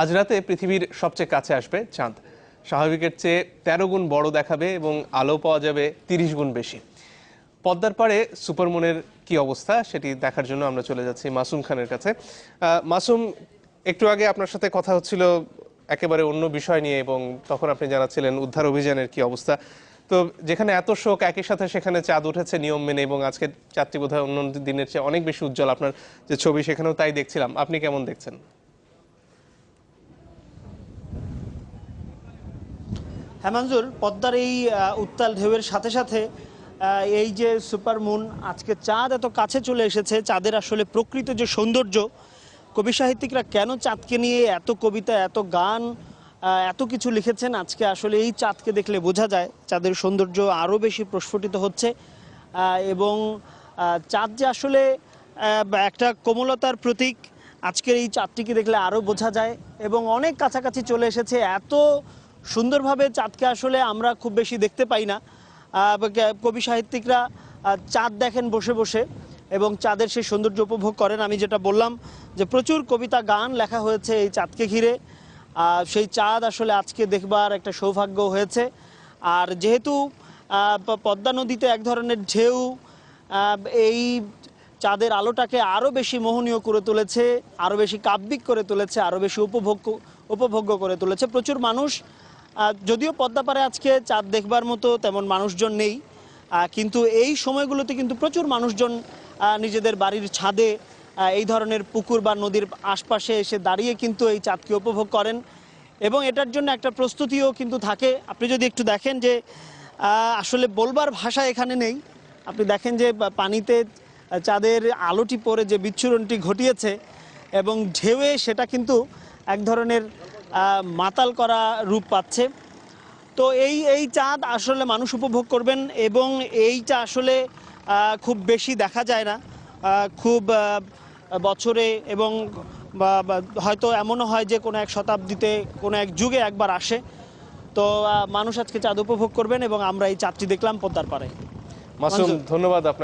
আজ রাতে পৃথিবীর সবচেয়ে কাছে আসবে চাঁদ। স্বাভাবিকের চেয়ে তেরো গুণ বড় দেখাবে এবং আলো পাওয়া যাবে তিরিশ গুণ বেশি। পদ্মার পাড়ে সুপারমুনের কি অবস্থা সেটি দেখার জন্য আমরা চলে যাচ্ছি মাসুম খানের কাছে। মাসুম, একটু আগে আপনার সাথে কথা হচ্ছিল একেবারে অন্য বিষয় নিয়ে এবং তখন আপনি জানাচ্ছিলেন উদ্ধার অভিযানের কি অবস্থা। তো যেখানে এত শোক, একই সাথে সেখানে চাঁদ উঠেছে নিয়ম মেনে এবং আজকে চাঁদটি বোধহয় অন্য দিনের চেয়ে অনেক বেশি উজ্জ্বল। আপনার যে ছবি সেখানেও তাই দেখছিলাম। আপনি কেমন দেখছেন? হ্যাঁ মঞ্জুর পদ্মার এই উত্তাল ঢেউয়ের সাথে সাথে এই যে সুপার মুন, আজকে চাঁদ এত কাছে চলে এসেছে, চাঁদের আসলে প্রকৃত যে সৌন্দর্য, কবি সাহিত্যিকরা কেন চাঁদকে নিয়ে এত কবিতা, এত গান এত কিছু লিখেছেন? আজকে আসলে এই চাঁদকে দেখলে বোঝা যায়, চাঁদের সৌন্দর্য আরও বেশি প্রস্ফুটিত হচ্ছে এবং চাঁদ যে আসলে একটা কোমলতার প্রতীক, আজকের এই চাঁদটিকে দেখলে আরও বোঝা যায়, এবং অনেক কাছাকাছি চলে এসেছে, এত সুন্দরভাবে চাঁদকে আসলে আমরা খুব বেশি দেখতে পাই না। কবি সাহিত্যিকরা চাঁদ দেখেন বসে বসে এবং চাঁদের সেই সৌন্দর্য উপভোগ করেন। আমি যেটা বললাম যে প্রচুর কবিতা গান লেখা হয়েছে এই চাঁদকে ঘিরে। সেই চাঁদ আসলে আজকে দেখবার একটা সৌভাগ্য হয়েছে। আর যেহেতু পদ্মা নদীতে এক ধরনের ঢেউ এই চাঁদের আলোটাকে আরও বেশি মোহনীয় করে তুলেছে আরও বেশি কাব্যিক করে তুলেছে আরও বেশি উপভোগ্য উপভোগ্য করে তুলেছে। প্রচুর মানুষ যদিও পদ্মাপাড়ে আজকে চাঁদ দেখবার মতো তেমন মানুষজন নেই কিন্তু এই সময়গুলোতে কিন্তু প্রচুর মানুষজন নিজেদের বাড়ির ছাদে এই ধরনের পুকুর বা নদীর আশপাশে এসে দাঁড়িয়ে কিন্তু এই চাঁদকে উপভোগ করেন। এবং এটার জন্য একটা প্রস্তুতিও কিন্তু থাকে। আপনি যদি একটু দেখেন যে আসলে বলবার ভাষা এখানে নেই। আপনি দেখেন যে পানিতে চাঁদের আলোটি পরে যে বিচ্ছুরণটি ঘটিয়েছে এবং ঢেউয়ে সেটা কিন্তু এক ধরনের মাতাল করা রূপ পাচ্ছে। তো এই এই চাঁদ আসলে মানুষ উপভোগ করবেন এবং এইটা আসলে খুব বেশি দেখা যায় না। খুব বছরে এবং হয়তো এমনও হয় যে কোনো এক শতাব্দীতে কোনো এক যুগে একবার আসে। তো মানুষ আজকে চাঁদ উপভোগ করবেন এবং আমরা এই চাঁদটি দেখলাম পদ্মার পারে মাসুম ধন্যবাদ আপনাকে।